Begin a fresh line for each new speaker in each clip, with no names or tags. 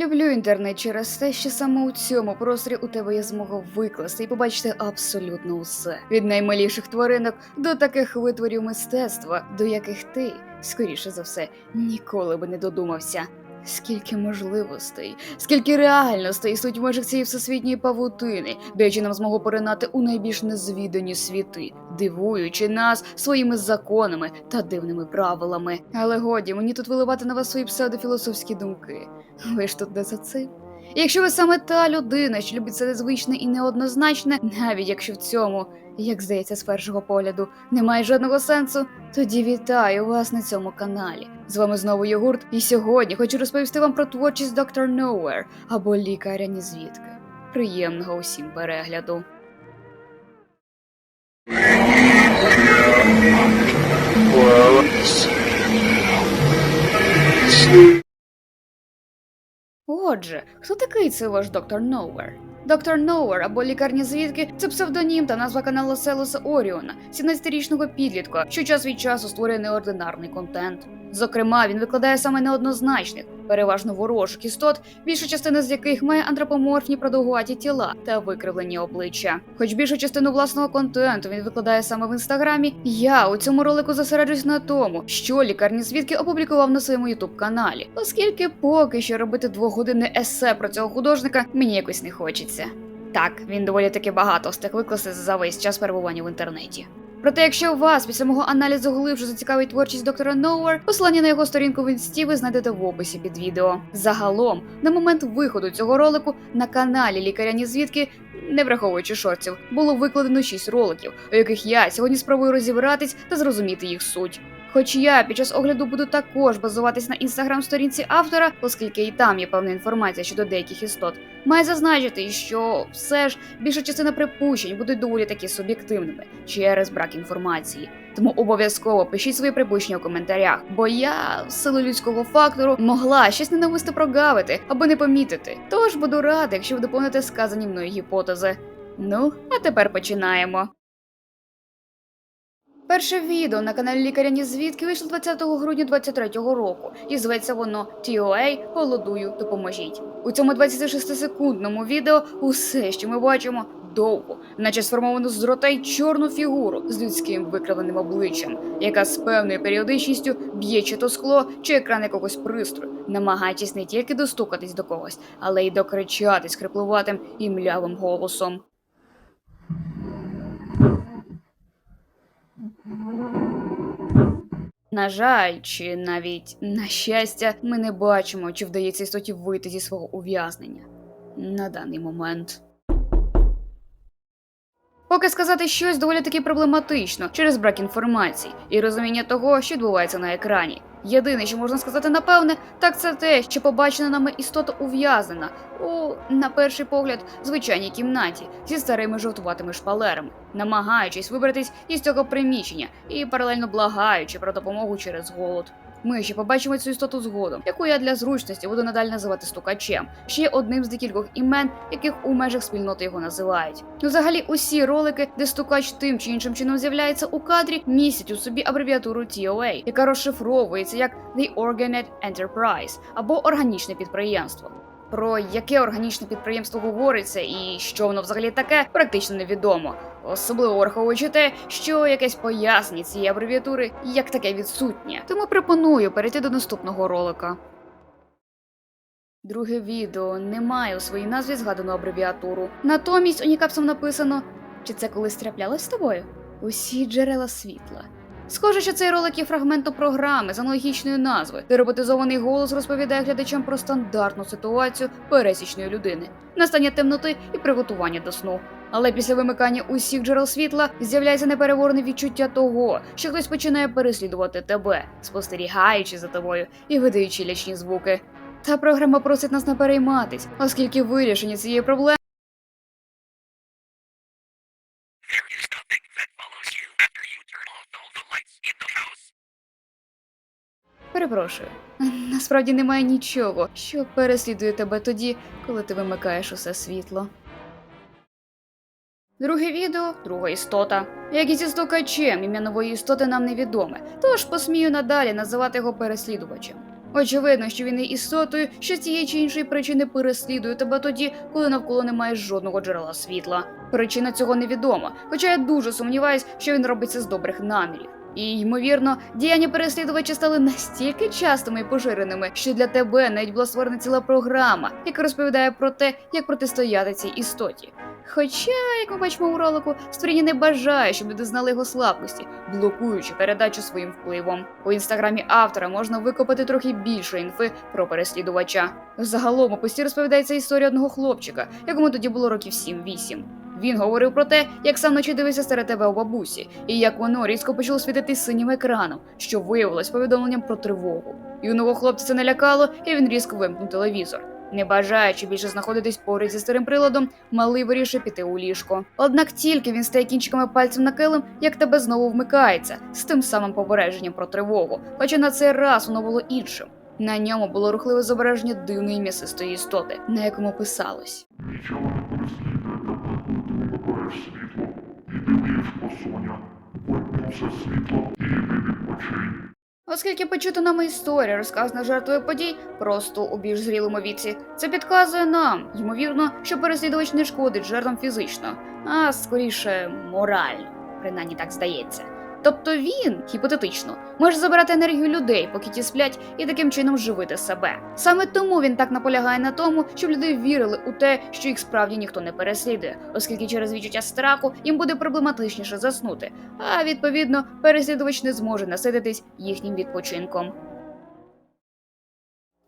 Люблю інтернет через те, що саме у цьому просторі у тебе є змога викласти і побачити абсолютно усе від наймаліших тваринок до таких витворів мистецтва, до яких ти, скоріше за все, ніколи би не додумався. Скільки можливостей, скільки реальностей існують в межах цієї всесвітньої павутини, даючи нам змогу поринати у найбільш незвідані світи, дивуючи нас своїми законами та дивними правилами. Але годі мені тут виливати на вас свої псевдофілософські думки. Ви ж тут не за цим. І Якщо ви саме та людина, що любить це незвичне і неоднозначне, навіть якщо в цьому, як здається, з першого погляду, немає жодного сенсу, тоді вітаю вас на цьому каналі. З вами знову Йогурт, і сьогодні хочу розповісти вам про творчість Доктор Nowhere або лікаря нізвідки. Приємного усім перегляду. Отже, хто такий цей ваш доктор Ноуер? Доктор Ноуер або лікарня звідки це псевдонім та назва каналу Селоса Оріона, 17-річного підлітка, що час від часу створює неординарний контент. Зокрема, він викладає саме неоднозначних, переважно ворожих істот, більша частина з яких має антропоморфні продовгуваті тіла та викривлені обличчя. Хоч більшу частину власного контенту він викладає саме в інстаграмі. Я у цьому ролику зосереджусь на тому, що лікарні звідки опублікував на своєму ютуб каналі, оскільки поки що робити двогодинне есе про цього художника мені якось не хочеться. Так, він доволі таки багато встиг викласти за весь час перебування в інтернеті. Проте, якщо вас після мого аналізу глибше зацікавить творчість доктора Ноуер, посилання на його сторінку в інсті ви знайдете в описі під відео. Загалом, на момент виходу цього ролику на каналі Лікаряні звідки, не враховуючи шортів, було викладено 6 роликів, у яких я сьогодні спробую розібратись та зрозуміти їх суть. Хоч я під час огляду буду також базуватись на інстаграм-сторінці автора, оскільки і там є певна інформація щодо деяких істот, має зазначити, що все ж більша частина припущень будуть доволі таки суб'єктивними через брак інформації. Тому обов'язково пишіть свої припущення у коментарях, бо я в силу людського фактору могла щось ненависто прогавити або не помітити. Тож буду рада, якщо ви доповните сказані мною гіпотези. Ну, а тепер починаємо. Перше відео на каналі лікаря Нізвідки вийшло 20 грудня 23-го року, і зветься воно TOA Голодую, допоможіть. У цьому 26-секундному відео усе, що ми бачимо, довго, наче сформовано з дрота й чорну фігуру з людським викривленим обличчям, яка з певною періодичністю б'є чи то скло, чи екран якогось пристрою, намагаючись не тільки достукатись до когось, але й докричатись хриплуватим і млявим голосом. На жаль, чи навіть на щастя, ми не бачимо, чи вдається істоті вийти зі свого ув'язнення на даний момент. Поки сказати щось доволі таки проблематично через брак інформації і розуміння того, що відбувається на екрані. Єдине, що можна сказати напевне, так це те, що побачена нами істота ув'язнена у, на перший погляд, звичайній кімнаті зі старими жовтуватими шпалерами, намагаючись вибратись із цього приміщення і паралельно благаючи про допомогу через голод. Ми ще побачимо цю істоту згодом, яку я для зручності буду надалі називати стукачем, ще одним з декількох імен, яких у межах спільноти його називають. Ну, взагалі, усі ролики, де стукач тим чи іншим чином з'являється у кадрі, містять у собі абревіатуру TOA, яка розшифровується як The Organic Enterprise або органічне підприємство. Про яке органічне підприємство говориться і що воно взагалі таке, практично невідомо. Особливо враховуючи те, що якесь пояснення цієї абревіатури як таке відсутнє. Тому пропоную перейти до наступного ролика. Друге відео не має у своїй назві згадану абревіатуру. Натомість унікапсом написано: чи це колись траплялось з тобою? Усі джерела світла. Схоже, що цей ролик є фрагментом програми з аналогічною назвою, де роботизований голос розповідає глядачам про стандартну ситуацію пересічної людини, настання темноти і приготування до сну. Але після вимикання усіх джерел світла з'являється непереворне відчуття того, що хтось починає переслідувати тебе, спостерігаючи за тобою і видаючи лячні звуки. Та програма просить нас не перейматись, оскільки вирішення цієї проблеми. Перепрошую, насправді немає нічого, що переслідує тебе тоді, коли ти вимикаєш усе світло. Друге відео друга істота. Як і зі стукачем, ім'я нової істоти нам невідоме, тож посмію надалі називати його переслідувачем. Очевидно, що він є істотою, що цієї чи іншої причини переслідує тебе тоді, коли навколо немає жодного джерела світла. Причина цього невідома, хоча я дуже сумніваюсь, що він робить це з добрих намірів. І ймовірно, діяння переслідувача стали настільки частими і поширеними, що для тебе навіть була створена ціла програма, яка розповідає про те, як протистояти цій істоті. Хоча, як ми бачимо у ролику, створіння не бажає, щоб люди знали його слабкості, блокуючи передачу своїм впливом. У інстаграмі автора можна викопати трохи більше інфи про переслідувача. Загалом у пості розповідається історія одного хлопчика, якому тоді було років 7-8. Він говорив про те, як сам ночі дивився старе ТВ у бабусі, і як воно різко почало світити синім екраном, що виявилось повідомленням про тривогу. Юного хлопця це не лякало, і він різко вимкнув телевізор. Не бажаючи більше знаходитись поряд зі старим приладом, малий вирішив піти у ліжко. Однак тільки він стає кінчиками пальцем на килим, як тебе знову вмикається з тим самим попередженням про тривогу, хоча на цей раз воно було іншим. На ньому було рухливе зображення дивної м'ясистої істоти, на якому писалось.
Нічого не переслідує коли ти вимикаєш світло. Іди в ліжко, Соня. Вимкни все світло і йди відпочинь.
Оскільки почутана історія, розказана жертвою подій, просто у більш зрілому віці, це підказує нам, ймовірно, що переслідувач не шкодить жертвам фізично, а скоріше морально, принаймні так здається. Тобто він, гіпотетично, може забирати енергію людей, поки ті сплять, і таким чином живити себе. Саме тому він так наполягає на тому, щоб люди вірили у те, що їх справді ніхто не переслідує, оскільки через відчуття страху їм буде проблематичніше заснути, а відповідно переслідувач не зможе насититись їхнім відпочинком.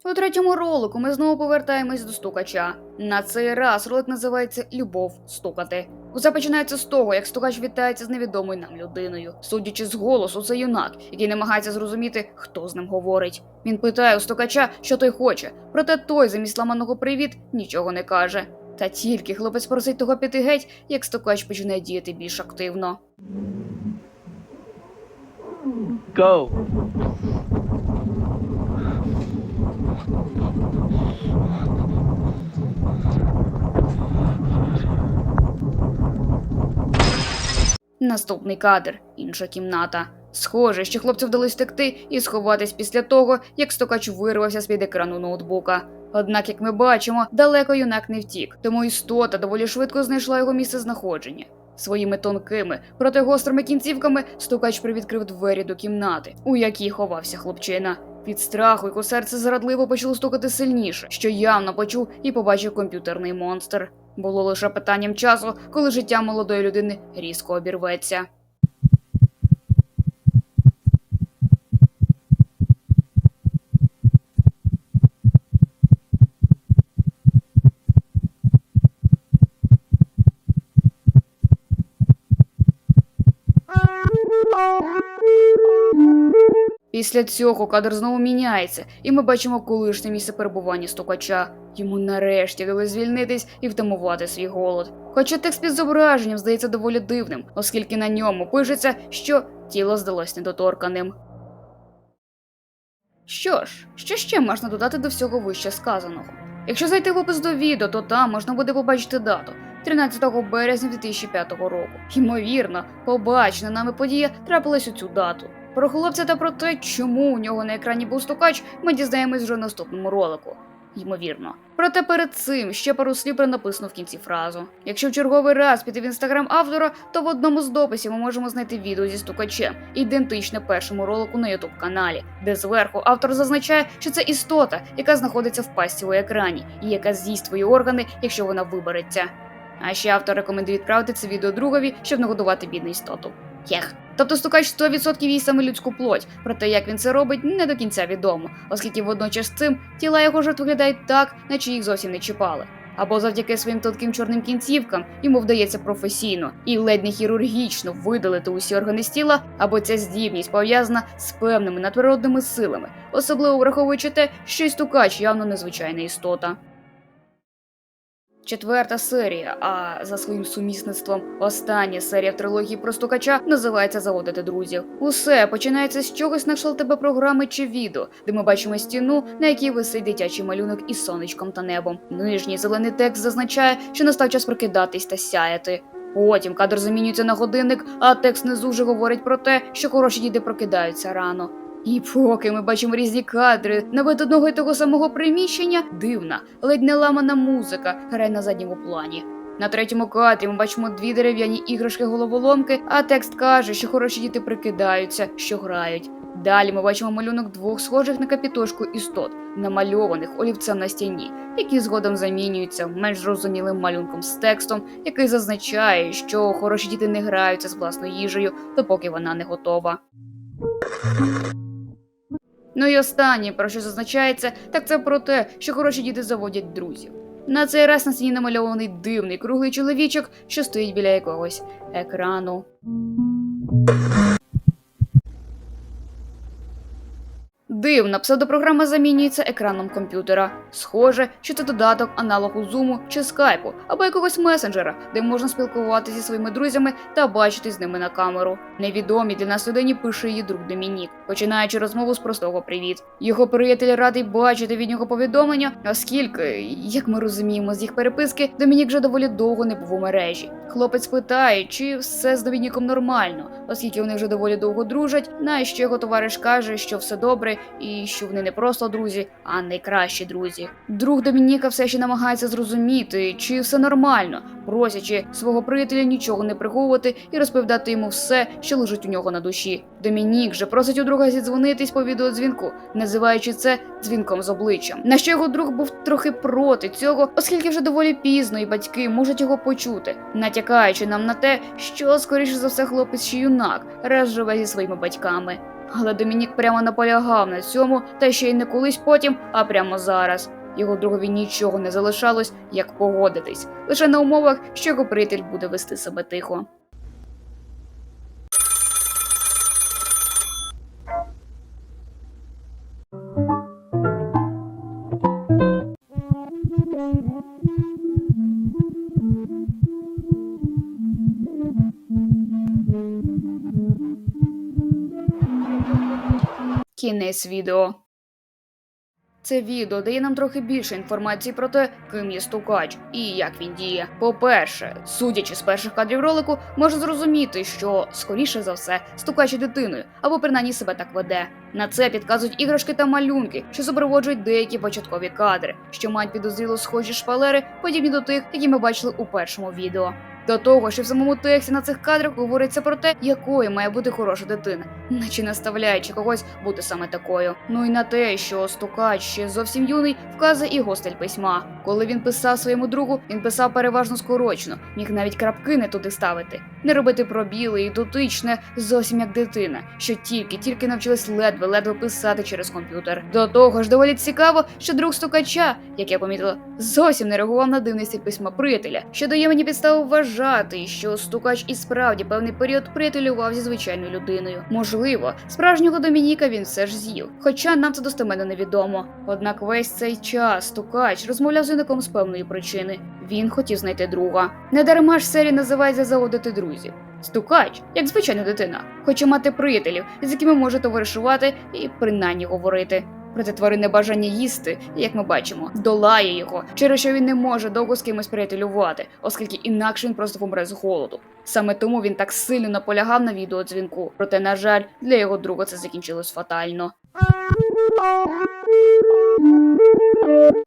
У третьому ролику ми знову повертаємось до стукача. На цей раз ролик називається Любов стукати. Усе починається з того, як стукач вітається з невідомою нам людиною. Судячи з голосу, це юнак, який намагається зрозуміти, хто з ним говорить. Він питає у стукача, що той хоче, проте той, замість ламаного привіт, нічого не каже. Та тільки хлопець просить того піти геть, як стукач починає діяти більш активно.
Go.
Наступний кадр інша кімната. Схоже, що хлопцю вдалося втекти і сховатись після того, як стукач вирвався з-під екрану ноутбука. Однак, як ми бачимо, далеко юнак не втік, тому істота доволі швидко знайшла його місце знаходження. Своїми тонкими, проте гострими кінцівками стукач привідкрив двері до кімнати, у якій ховався хлопчина. Від страху його серце зрадливо почало стукати сильніше, що явно почув і побачив комп'ютерний монстр. Було лише питанням часу, коли життя молодої людини різко обірветься. Після цього кадр знову міняється, і ми бачимо колишнє місце перебування стукача. Йому нарешті дали звільнитись і втамувати свій голод. Хоча текст під зображенням здається доволі дивним, оскільки на ньому пишеться, що тіло здалось недоторканим. Що ж, що ще можна додати до всього вище сказаного? Якщо зайти в опис до відео, то там можна буде побачити дату 13 березня 2005 року. Ймовірно, побачена нами подія трапилась у цю дату. Про хлопця та про те, чому у нього на екрані був стукач, ми дізнаємось вже в наступному ролику. Ймовірно. Проте перед цим ще пару слів про написано в кінці фразу. Якщо в черговий раз піти в інстаграм автора, то в одному з дописів ми можемо знайти відео зі стукачем, ідентичне першому ролику на ютуб каналі, де зверху автор зазначає, що це істота, яка знаходиться в пасті у екрані, і яка з'їсть твої органи, якщо вона вибереться. А ще автор рекомендує відправити це відео другові, щоб нагодувати бідну істоту. Єх. Тобто стукач 100% їсть саме людську плоть, проте як він це робить, не до кінця відомо, оскільки водночас цим тіла його жертв виглядають так, наче їх зовсім не чіпали. Або завдяки своїм тонким чорним кінцівкам йому вдається професійно і ледь не хірургічно видалити усі органи з тіла, або ця здібність пов'язана з певними надприродними силами, особливо враховуючи те, що й стукач явно незвичайна істота. Четверта серія, а за своїм сумісництвом остання серія в трилогії про стукача називається Заводити друзів. Усе починається з чогось на кшталт тебе програми чи відео, де ми бачимо стіну, на якій висить дитячий малюнок із сонечком та небом. Нижній зелений текст зазначає, що настав час прокидатись та сяяти. Потім кадр замінюється на годинник, а текст внизу вже говорить про те, що хороші діти прокидаються рано. І поки ми бачимо різні кадри навіть одного і того самого приміщення, дивна, ледь не ламана музика грає на задньому плані. На третьому кадрі ми бачимо дві дерев'яні іграшки головоломки, а текст каже, що хороші діти прикидаються, що грають. Далі ми бачимо малюнок двох схожих на капітошку істот, намальованих олівцем на стіні, які згодом замінюються менш зрозумілим малюнком з текстом, який зазначає, що хороші діти не граються з власною їжею, допоки вона не готова. Ну і останнє, про що зазначається, так це про те, що хороші діти заводять друзів. На цей раз на стіні намальований дивний круглий чоловічок, що стоїть біля якогось екрану. Дивна псевдопрограма замінюється екраном комп'ютера. Схоже, що це додаток аналогу зуму чи скайпу або якогось месенджера, де можна спілкуватися зі своїми друзями та бачитись з ними на камеру. Невідомі для нас людині пише її друг Домінік, починаючи розмову з простого привіт. Його приятель радий бачити від нього повідомлення, оскільки, як ми розуміємо з їх переписки, Домінік вже доволі довго не був у мережі. Хлопець питає, чи все з Домініком нормально, оскільки вони вже доволі довго дружать. На що його товариш каже, що все добре і що вони не просто друзі, а найкращі друзі. Друг Домініка все ще намагається зрозуміти, чи все нормально, просячи свого приятеля нічого не приховувати і розповідати йому все, що лежить у нього на душі. Домінік же просить у друга зідзвонитись по відеодзвінку, називаючи це дзвінком з обличчям. На що його друг був трохи проти цього, оскільки вже доволі пізно і батьки можуть його почути, натякаючи нам на те, що скоріше за все хлопець чи юнак раз живе зі своїми батьками. Але Домінік прямо наполягав на цьому, та ще й не колись потім, а прямо зараз. Його другові нічого не залишалось, як погодитись, лише на умовах, що його приятель буде вести себе тихо. Кінець відео. Це відео дає нам трохи більше інформації про те, ким є стукач і як він діє. По-перше, судячи з перших кадрів ролику, можна зрозуміти, що скоріше за все стукач дитиною або принаймні себе так веде. На це підказують іграшки та малюнки, що супроводжують деякі початкові кадри, що мають підозріло схожі шпалери, подібні до тих, які ми бачили у першому відео. До того, що в самому тексті на цих кадрах говориться про те, якою має бути хороша дитина, наче наставляючи когось бути саме такою. Ну і на те, що стукач ще зовсім юний, вказує і гостель письма. Коли він писав своєму другу, він писав переважно скорочно, міг навіть крапки не туди ставити, не робити пробіли і дотичне зовсім як дитина, що тільки-тільки навчилась ледве-ледве писати через комп'ютер. До того ж, доволі цікаво, що друг стукача, як я помітила, зовсім не реагував на дивний стиль письма приятеля, що дає мені підставу вважати, що стукач і справді певний період приятелював зі звичайною людиною. Можливо, справжнього Домініка він все ж з'їв, хоча нам це достеменно невідомо. Однак весь цей час стукач розмовляв з юнаком з певної причини. Він хотів знайти друга. Недарма ж серія називається Заводити друзів. Стукач, як звичайна дитина, хоче мати приятелів, з якими може товаришувати і принаймні говорити. Проте тваринне бажання їсти, як ми бачимо, долає його, через що він не може довго з кимось приятелювати, оскільки інакше він просто помре з голоду. Саме тому він так сильно наполягав на відеодзвінку. Проте, на жаль, для його друга це закінчилось фатально.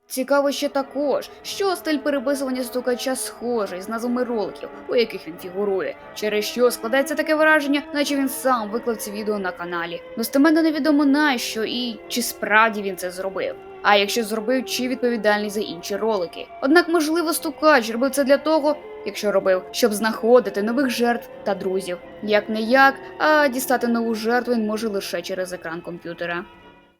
Цікаво ще також, що стиль переписування стукача схожий з назвами роликів, у яких він фігурує, через що складається таке враження, наче він сам виклав це відео на каналі. Достеменно невідомо нащо і чи справді він це зробив. А якщо зробив, чи відповідальний за інші ролики. Однак, можливо, стукач робив це для того, якщо робив, щоб знаходити нових жертв та друзів. Як не як, а дістати нову жертву він може лише через екран комп'ютера.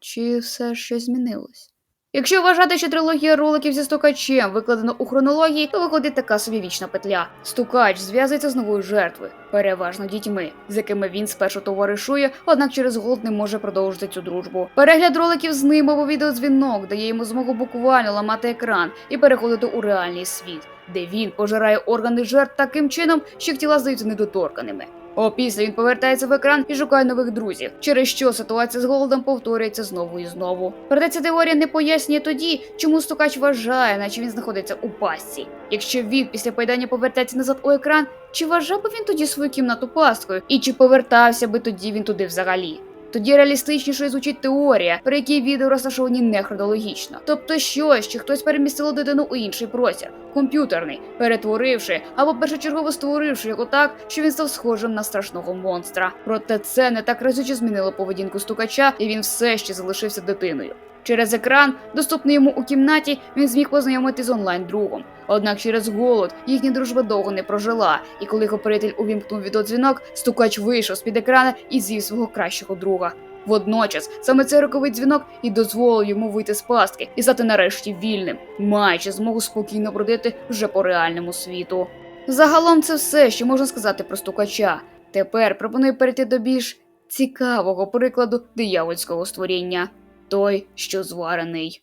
Чи все щось змінилось? Якщо вважати, що трилогія роликів зі стукачем викладена у хронології, то виходить така собі вічна петля. Стукач зв'язується з новою жертвою, переважно дітьми, з якими він спершу товаришує, однак через голод не може продовжити цю дружбу. Перегляд роликів з ним або відеодзвінок дає йому змогу буквально ламати екран і переходити у реальний світ, де він пожирає органи жертв таким чином, що їх тіла здаються недоторканими. Опісля він повертається в екран і шукає нових друзів, через що ситуація з голодом повторюється знову і знову. Проте ця теорія не пояснює тоді, чому стукач вважає, наче він знаходиться у пастці. Якщо він після поїдання повертається назад у екран, чи вважав би він тоді свою кімнату пасткою, і чи повертався би тоді він туди взагалі? Тоді реалістичнішою звучить теорія, при якій відео розташовані не хронологічно. Тобто щось чи хтось перемістило дитину у інший простір, комп'ютерний, перетворивши або першочергово створивши його так, що він став схожим на страшного монстра. Проте це не так разюче змінило поведінку стукача, і він все ще залишився дитиною. Через екран, доступний йому у кімнаті, він зміг познайомити з онлайн-другом. Однак через голод їхня дружба довго не прожила, і коли його приятель увімкнув відеодзвінок, стукач вийшов з-під екрана і з'їв свого кращого друга. Водночас саме цей роковий дзвінок і дозволив йому вийти з пастки і стати нарешті вільним, маючи змогу спокійно бродити вже по реальному світу. Загалом це все, що можна сказати про стукача. Тепер пропоную перейти до більш цікавого прикладу диявольського створіння той, що зварений.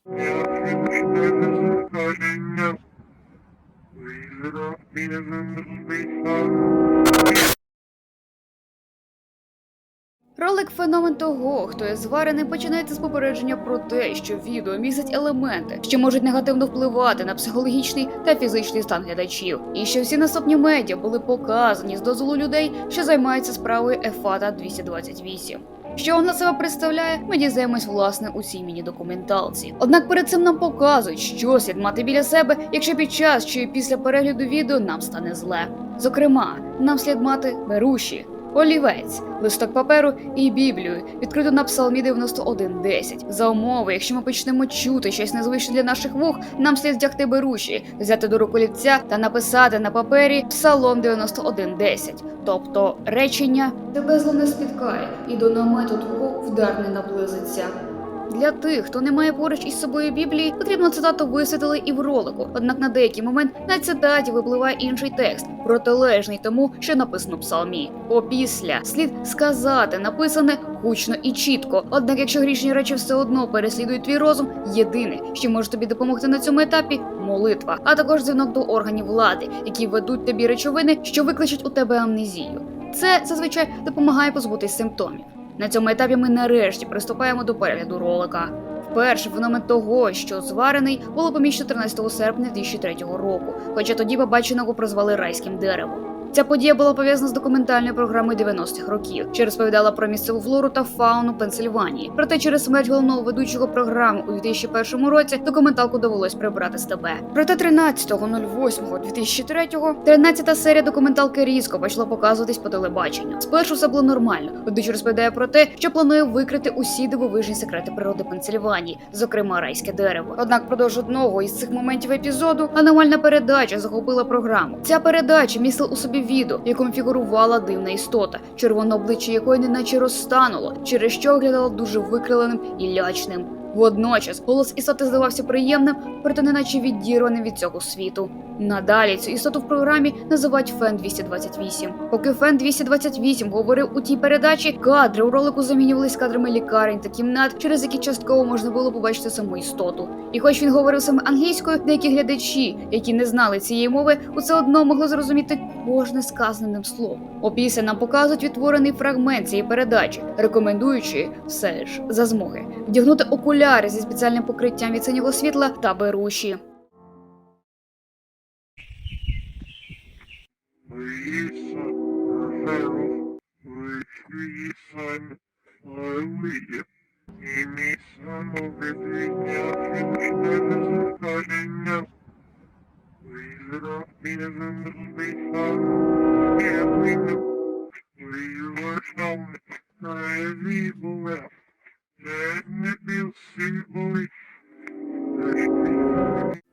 Ролик феномен того, хто є звареним, починається з попередження про те, що відео містить елементи, що можуть негативно впливати на психологічний та фізичний стан глядачів, і що всі наступні медіа були показані з дозволу людей, що займаються справою ЕФАТа 228. Що вона себе представляє, ми дізнаємось власне у цій міні-документалці. Однак перед цим нам показують, що слід мати біля себе, якщо під час чи після перегляду відео нам стане зле. Зокрема, нам слід мати беруші, олівець, листок паперу і Біблію, відкрито на Псалмі 91.10. За умови, якщо ми почнемо чути щось незвичне для наших вух, нам слід вдягти беруші, взяти до рук олівця та написати на папері Псалом 91.10, тобто речення тебе зло не спіткає, і до намету твого вдар не наблизиться. Для тих, хто не має поруч із собою Біблії, потрібно цитату висвітлили і в ролику. Однак на деякий момент на цитаті випливає інший текст, протилежний тому, що написано в псалмі. Опісля слід сказати написане гучно і чітко. Однак, якщо грішні речі все одно переслідують твій розум, єдине, що може тобі допомогти на цьому етапі молитва, а також дзвінок до органів влади, які ведуть тобі речовини, що викличуть у тебе амнезію. Це зазвичай допомагає позбутись симптомів. На цьому етапі ми нарешті приступаємо до перегляду ролика. Вперше феномен того, що зварений, було помічено 13 серпня 2003 року, хоча тоді побаченого прозвали райським деревом. Ця подія була пов'язана з документальною програмою 90-х років, що розповідала про місцеву флору та фауну Пенсильванії. Проте через смерть головного ведучого програми у 2001 році документалку довелось прибрати з ТБ. Проте 13.08.2003 13-та серія документалки різко почала показуватись по телебаченню. Спершу все було нормально. Ведучий розповідає про те, що планує викрити усі дивовижні секрети природи Пенсильванії, зокрема райське дерево. Однак, продовж одного із цих моментів епізоду аномальна передача захопила програму. Ця передача містила у собі відео, в якому фігурувала дивна істота, червоне обличчя якої неначе розтануло, через що виглядало дуже викриленим і лячним. Водночас голос істоти здавався приємним, проте неначе відірваним від цього світу. Надалі цю істоту в програмі називають Фен 228. Поки Фен 228 говорив у тій передачі, кадри у ролику замінювались кадрами лікарень та кімнат, через які частково можна було побачити саму істоту. І хоч він говорив саме англійською, деякі глядачі, які не знали цієї мови, усе одно могли зрозуміти кожне сказане ним слово. Опісля нам показують відтворений фрагмент цієї передачі, рекомендуючи все ж за змоги вдягнути окуляри зі спеціальним покриттям від синього світла та беруші.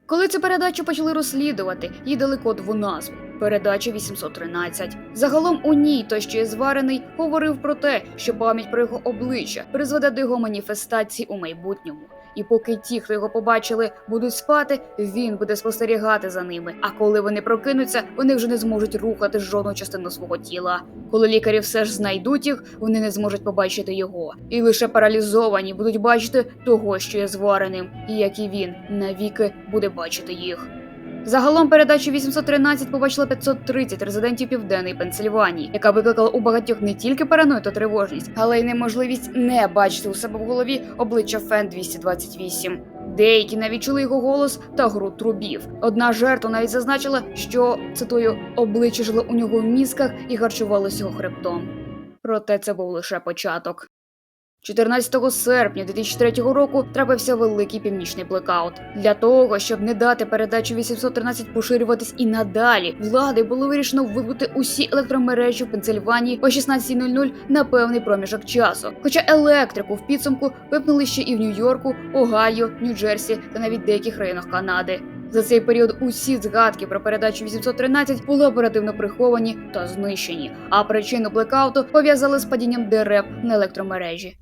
Коли цю передачу почали розслідувати, їй дали кодову назву передача 813. Загалом у ній той, що є зварений, говорив про те, що пам'ять про його обличчя призведе до його маніфестації у майбутньому. І поки ті, хто його побачили, будуть спати, він буде спостерігати за ними. А коли вони прокинуться, вони вже не зможуть рухати жодну частину свого тіла. Коли лікарі все ж знайдуть їх, вони не зможуть побачити його, і лише паралізовані будуть бачити того, що є звареним, і як і він навіки буде бачити їх. Загалом передачу 813 побачила 530 резидентів південної Пенсильванії, яка викликала у багатьох не тільки параною та тривожність, але й неможливість не бачити у себе в голові обличчя Фен 228. Деякі навіть чули його голос та гру трубів. Одна жертва навіть зазначила, що цитую обличчя жило у нього в мізках і харчувалося його хребтом. Проте це був лише початок. 14 серпня 2003 року трапився великий північний блекаут. Для того, щоб не дати передачу 813 поширюватись і надалі, влади було вирішено вибути усі електромережі в Пенсильванії о 16.00 на певний проміжок часу. Хоча електрику в підсумку випнули ще і в Нью-Йорку, Огайо, Нью-Джерсі та навіть деяких районах Канади. За цей період усі згадки про передачу 813 були оперативно приховані та знищені, а причину блекауту пов'язали з падінням дерев на електромережі.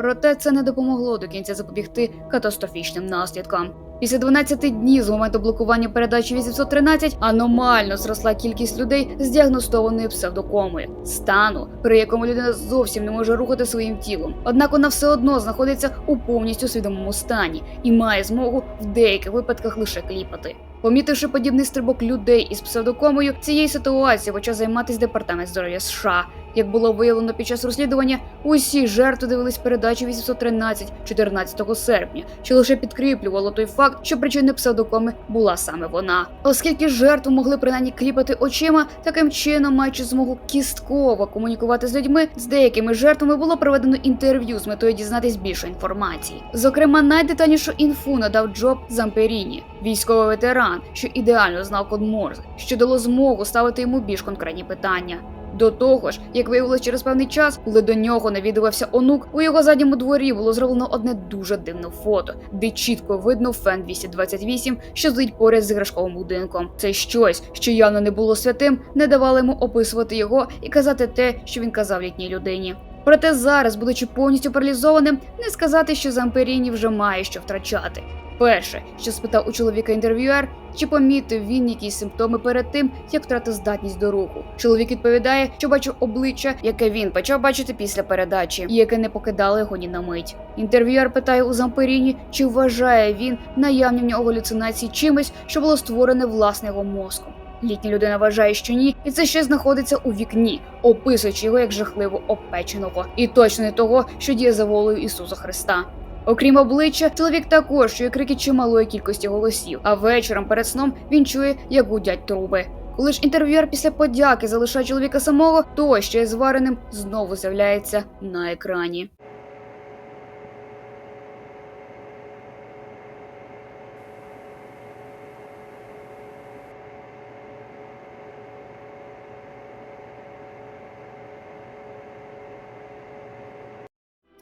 Проте це не допомогло до кінця запобігти катастрофічним наслідкам. Після 12 днів з моменту блокування передачі 813 аномально зросла кількість людей з діагностованою псевдокомою, стану, при якому людина зовсім не може рухати своїм тілом. Однак вона все одно знаходиться у повністю свідомому стані і має змогу в деяких випадках лише кліпати. Помітивши подібний стрибок людей із псевдокомою, цієї ситуації почав займатися департамент здоров'я США. Як було виявлено під час розслідування, усі жертви дивились передачу 813 14 серпня, що лише підкріплювало той факт, що причиною псевдокоми була саме вона. Оскільки жертви могли принаймні кліпати очима, таким чином, маючи змогу кістково комунікувати з людьми, з деякими жертвами було проведено інтерв'ю з метою дізнатись більше інформації. Зокрема, найдетальнішу інфу надав Джоб Замперіні, військовий ветеран, що ідеально знав код Морзе, що дало змогу ставити йому більш конкретні питання. До того ж, як виявилось через певний час, коли до нього навідувався онук, у його задньому дворі було зроблено одне дуже дивне фото, де чітко видно фен 228, що стоїть поряд з іграшковим будинком. Це щось, що явно не було святим, не давало йому описувати його і казати те, що він казав літній людині. Проте зараз, будучи повністю паралізованим, не сказати, що Замперіні вже має що втрачати. Перше, що спитав у чоловіка інтерв'юер, чи помітив він якісь симптоми перед тим, як втратив здатність до руху. Чоловік відповідає, що бачив обличчя, яке він почав бачити після передачі, і яке не покидало його ні на мить. Інтерв'юер питає у Замперіні, чи вважає він наявні в нього галюцинації чимось, що було створене власне його мозком. Літня людина вважає, що ні, і це ще знаходиться у вікні, описуючи його як жахливо обпеченого, і точно не того, що діє за волею Ісуса Христа. Окрім обличчя, чоловік також чує крики чималої кількості голосів, а вечором перед сном він чує, як гудять труби. Коли ж інтерв'юер після подяки залишає чоловіка самого, то що є звареним, знову з'являється на екрані.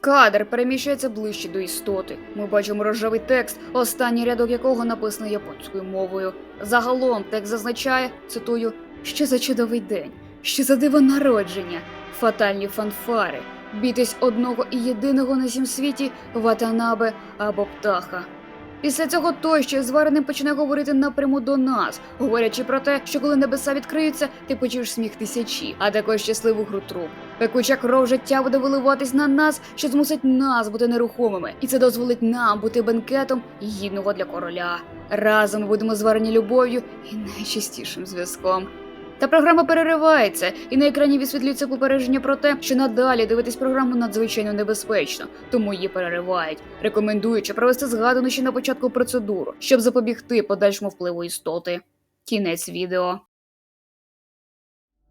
Кадр переміщається ближче до істоти. Ми бачимо рожевий текст, останній рядок якого написаний японською мовою. Загалом текст зазначає, цитую, що за чудовий день, що за диво народження, фатальні фанфари, бітись одного і єдиного на сім світі Ватанабе або птаха. Після цього той, що звареним, почне говорити напряму до нас, говорячи про те, що коли небеса відкриються, ти почуєш сміх тисячі, а також щасливу гру труб. Пекуча кров життя буде виливатись на нас, що змусить нас бути нерухомими, і це дозволить нам бути бенкетом гідного для короля. Разом будемо зварені любов'ю і найчистішим зв'язком. Та програма переривається, і на екрані висвітлюється попередження про те, що надалі дивитись програму надзвичайно небезпечно, тому її переривають, рекомендуючи провести згадану ще на початку процедуру, щоб запобігти подальшому впливу істоти. Кінець відео.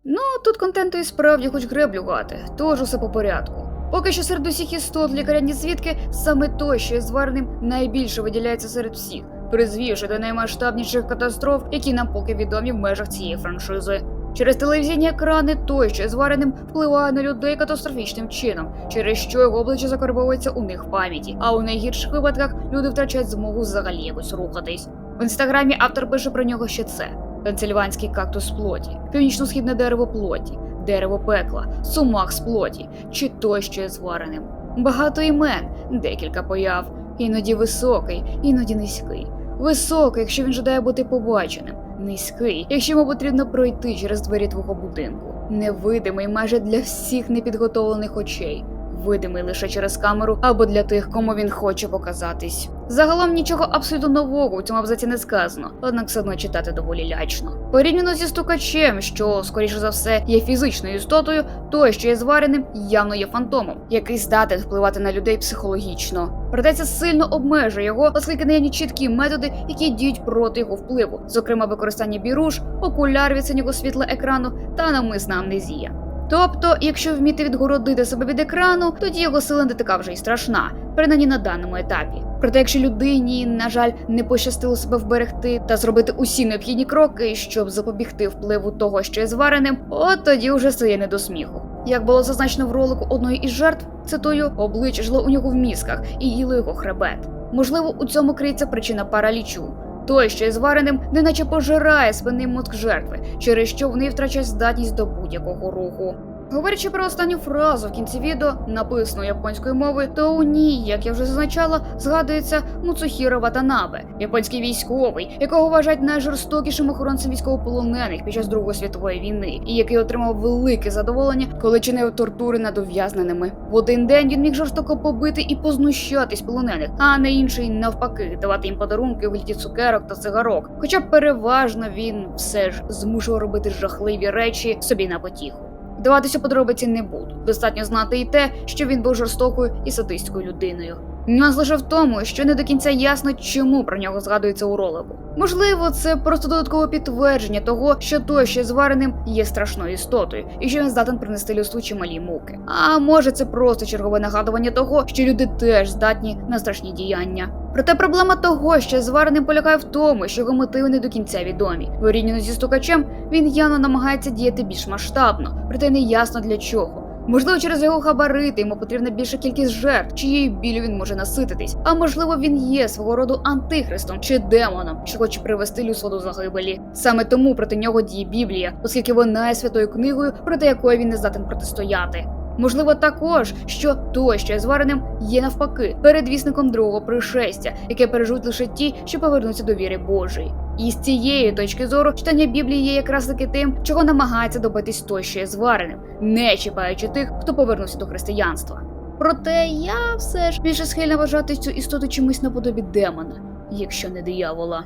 Ну, тут контенту і справді хоч греблю гати, тож усе по порядку. Поки що серед усіх істот лікаряні звідки саме той, що є звареним, найбільше виділяється серед всіх, призвівши до наймасштабніших катастроф, які нам поки відомі в межах цієї франшизи. Через телевізійні екрани той, що звареним, впливає на людей катастрофічним чином, через що його обличчя закарбовується у них в пам'яті, а у найгірших випадках люди втрачають змогу взагалі якось рухатись. В інстаграмі автор пише про нього ще це: пенсильванський кактус плоті, північно-східне дерево плоті, дерево пекла, сумах з плоті, чи той, що звареним. Багато імен, декілька появ, іноді високий, іноді низький. Високий, якщо він жадає бути побаченим, низький, якщо йому потрібно пройти через двері твого будинку, невидимий майже для всіх непідготовлених очей. Видимий лише через камеру або для тих, кому він хоче показатись. Загалом нічого абсолютно нового у цьому абзаці не сказано, однак все одно читати доволі лячно. Порівняно зі стукачем, що, скоріше за все, є фізичною істотою, той, що є звареним, явно є фантомом, який здатен впливати на людей психологічно. Проте це сильно обмежує його, оскільки наявні чіткі методи, які діють проти його впливу, зокрема використання біруш, окуляр від синього світла екрану та намисна амнезія. Тобто, якщо вміти відгородити себе від екрану, тоді його сила не така вже й страшна, принаймні на даному етапі. Проте, якщо людині, на жаль, не пощастило себе вберегти та зробити усі необхідні кроки, щоб запобігти впливу того, що є звареним, от тоді вже стає не до сміху. Як було зазначено в ролику одної із жертв, цитую, обличчя жило у нього в мізках і їло його хребет. Можливо, у цьому криється причина паралічу. Той, що є звареним, неначе пожирає свиний мозк жертви, через що в неї втрачає здатність до будь-якого руху. Говорячи про останню фразу в кінці відео, написану японською мовою, то у ній, як я вже зазначала, згадується Муцухіро Ватанабе, японський військовий, якого вважають найжорстокішим охоронцем військовополонених під час Другої світової війни, і який отримав велике задоволення, коли чинив тортури над ув'язненими. В один день він міг жорстоко побити і познущатись полонених, а не інший навпаки давати їм подарунки у вигляді цукерок та цигарок. Хоча переважно він все ж змушував робити жахливі речі собі на потіху. Вдаватися подробиці не буду. Достатньо знати і те, що він був жорстокою і садистською людиною. Нюанс лише в тому, що не до кінця ясно, чому про нього згадується у ролику. Можливо, це просто додаткове підтвердження того, що той, що звареним, є страшною істотою, і що він здатен принести людству чималі муки. А може, це просто чергове нагадування того, що люди теж здатні на страшні діяння. Проте проблема того, що звареним полягає в тому, що його мотиви не до кінця відомі. Порівняно зі стукачем, він явно намагається діяти більш масштабно, проте не ясно для чого. Можливо, через його габарити йому потрібна більша кількість жертв, чиєю білю він може насититись. А можливо, він є свого роду антихристом чи демоном, що хоче привести людство до загибелі. Саме тому проти нього діє Біблія, оскільки вона є святою книгою, проти якої він не здатен протистояти. Можливо, також, що той, що є звареним, є навпаки передвісником другого пришестя, яке переживуть лише ті, що повернуться до віри Божої. І з цієї точки зору читання Біблії є якраз таки тим, чого намагається добитись той, що є звареним, не чіпаючи тих, хто повернувся до християнства. Проте я все ж більше схильна вважати цю істоту чимось наподобі демона, якщо не диявола.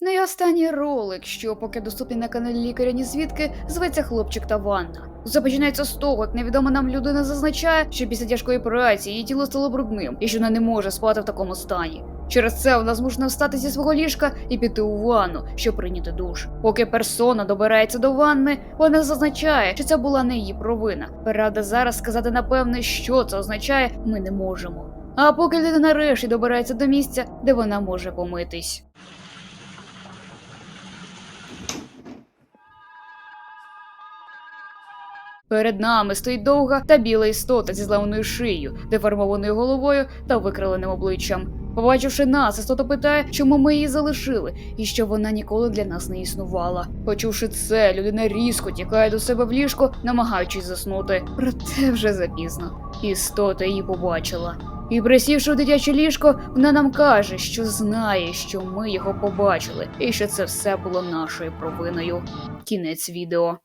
Ну останній ролик, що поки доступний на каналі лікаря ні звідки, зветься Хлопчик та Ванна. Все починається з того, як невідома нам людина зазначає, що після тяжкої праці її тіло стало брудним і що вона не може спати в такому стані. Через це вона змушена встати зі свого ліжка і піти у ванну, щоб прийняти душ. Поки персона добирається до ванни, вона зазначає, що це була не її провина. Правда, зараз сказати напевне, що це означає, ми не можемо. А поки людина нарешті добирається до місця, де вона може помитись. Перед нами стоїть довга та біла істота зі зламаною шиєю, деформованою головою та викриленим обличчям. Побачивши нас, істота питає, чому ми її залишили, і що вона ніколи для нас не існувала. Почувши це, людина різко тікає до себе в ліжко, намагаючись заснути. Проте вже запізно. Істота її побачила. І присівши в дитяче ліжко, вона нам каже, що знає, що ми його побачили, і що це все було нашою провиною. Кінець відео.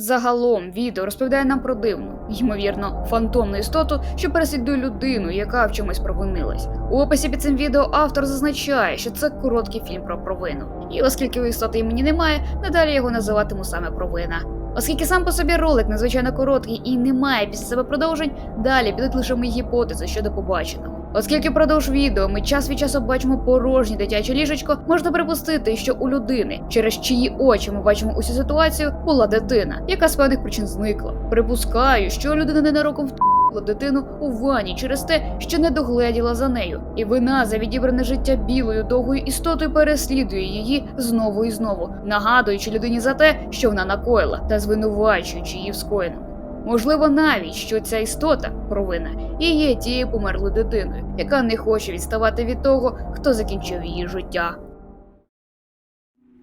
Загалом відео розповідає нам про дивну, ймовірно, фантомну істоту, що переслідує людину, яка в чомусь провинилась. У описі під цим відео автор зазначає, що це короткий фільм про провину. І оскільки у істоти імені немає, надалі його називатиму саме провина. Оскільки сам по собі ролик надзвичайно короткий і не має після себе продовжень, далі підуть лише мої гіпотези щодо побаченого. Оскільки впродовж відео ми час від часу бачимо порожнє дитяче ліжечко, можна припустити, що у людини, через чиї очі ми бачимо усю ситуацію, була дитина, яка з певних причин зникла. Припускаю, що людина ненароком втопила дитину у ванні через те, що не догледіла за нею, і вина за відібране життя білою довгою істотою переслідує її знову і знову, нагадуючи людині за те, що вона накоїла, та звинувачуючи її в скоєному. Можливо, навіть що ця істота провина і є тією померлою дитиною, яка не хоче відставати від того, хто закінчив її життя.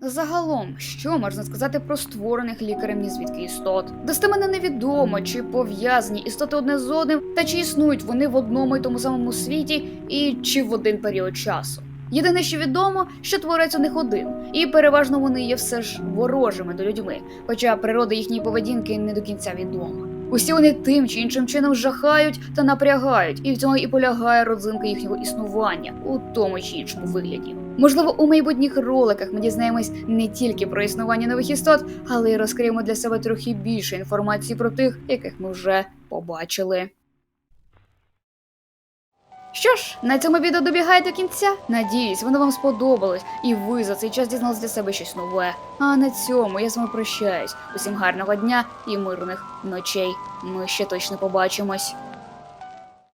Загалом, що можна сказати про створених лікарем нізвідки істот? Достеменно невідомо, чи пов'язані істоти одне з одним, та чи існують вони в одному й тому самому світі, і чи в один період часу. Єдине, що відомо, що творець у них один, і переважно вони є все ж ворожими до людьми, хоча природа їхньої поведінки не до кінця відома. Усі вони тим чи іншим чином жахають та напрягають, і в цьому і полягає родзинка їхнього існування у тому чи іншому вигляді. Можливо, у майбутніх роликах ми дізнаємось не тільки про існування нових істот, але й розкриємо для себе трохи більше інформації про тих, яких ми вже побачили. Що ж, на цьому відео добігає до кінця. Надіюсь, воно вам сподобалось, і ви за цей час дізналися для себе щось нове. А на цьому я з вами прощаюсь. Усім гарного дня і мирних ночей. Ми ще точно побачимось.